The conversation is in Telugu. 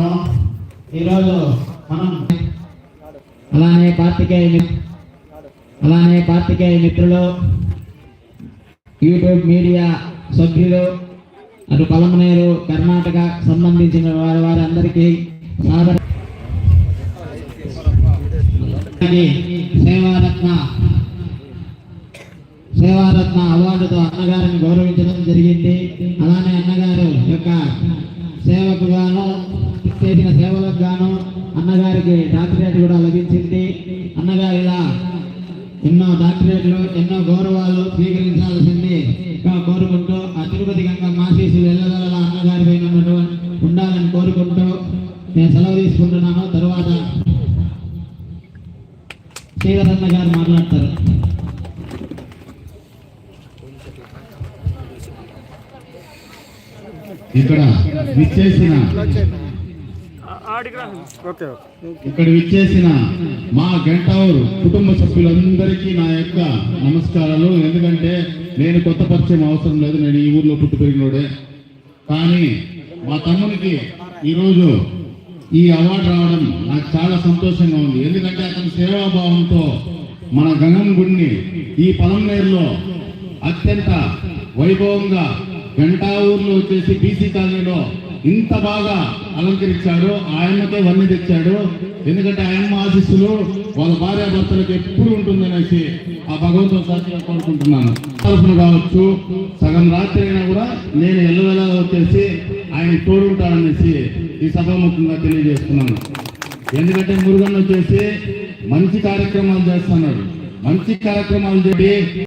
ఉన్నాము ఈరోజు మనం అలానే కార్తికేయ అలానే కార్తికేయ మిత్రులు యూట్యూబ్ మీడియా సభ్యులు అటు పలమనేరు కర్ణాటక సంబంధించిన వారి వారందరికీ సాదర సేవారత్న సేవారత్న అవార్డుతో అన్నగారిని గౌరవించడం జరిగింది. అలానే అన్నగారు యొక్క సేవకు గాను చేసిన సేవలకు గాను అన్నగారికి డాక్టరేట్ కూడా లభించింది. అన్నగారు ఇలా ఎన్నో డాక్టరేట్లు ఎన్నో గౌరవాలు స్వీకరించాల్సింది. ఇంకా కోరుకుంటూ ఆ తిరుపతి గంగ మాసీసులు ఎల్లవెల్ల అన్నగారి పైన ఉండాలని కోరుకుంటూ నేను సెలవు తీసుకుంటున్నాను. తర్వాత శ్రీధరన్న గారు మాట్లాడతారు. ఇక్కడ విచ్చేసిన ఓకే ఇక్కడ విచ్చేసిన మా గంటావూరు కుటుంబ సభ్యులందరికీ నా యొక్క నమస్కారాలు. ఎందుకంటే నేను కొత్త పరిచయం అవసరం లేదు. నేను ఈ ఊర్లో పుట్టి పెరిగినోడే. కానీ మా తమ్మునికి ఈరోజు ఈ అవార్డు రావడం నాకు చాలా సంతోషంగా ఉంది. ఎందుకంటే అతని సేవాభావంతో మన గంగం గుడిని ఈ పొలంనేరులో అత్యంత వైభవంగా గంటా ఊర్లో వచ్చేసి బీసీ కాలనీలో ఇంత బాగా అలంకరించాడు ఆయనతో వన్నీ తెచ్చాడు ఎందుకంటే ఆయమ్మ ఆశీస్సులు వాళ్ళ భార్యాభర్తలకు ఎప్పుడు ఉంటుందనేసి ఆ భగవంతుని సాక్షిగా కోరుకుంటున్నాను. తరఫున కావచ్చు సగం రాత్రి అయినా కూడా నేను ఎల్లవెలా వచ్చేసి ఆయన తోడుంటాననేసి ఈ సభాముఖంగా తెలియజేస్తున్నాను. ఎందుకంటే మురుగన్ వచ్చేసి మంచి కార్యక్రమాలు చేస్తున్నాడు. మంచి కార్యక్రమాలు చేసి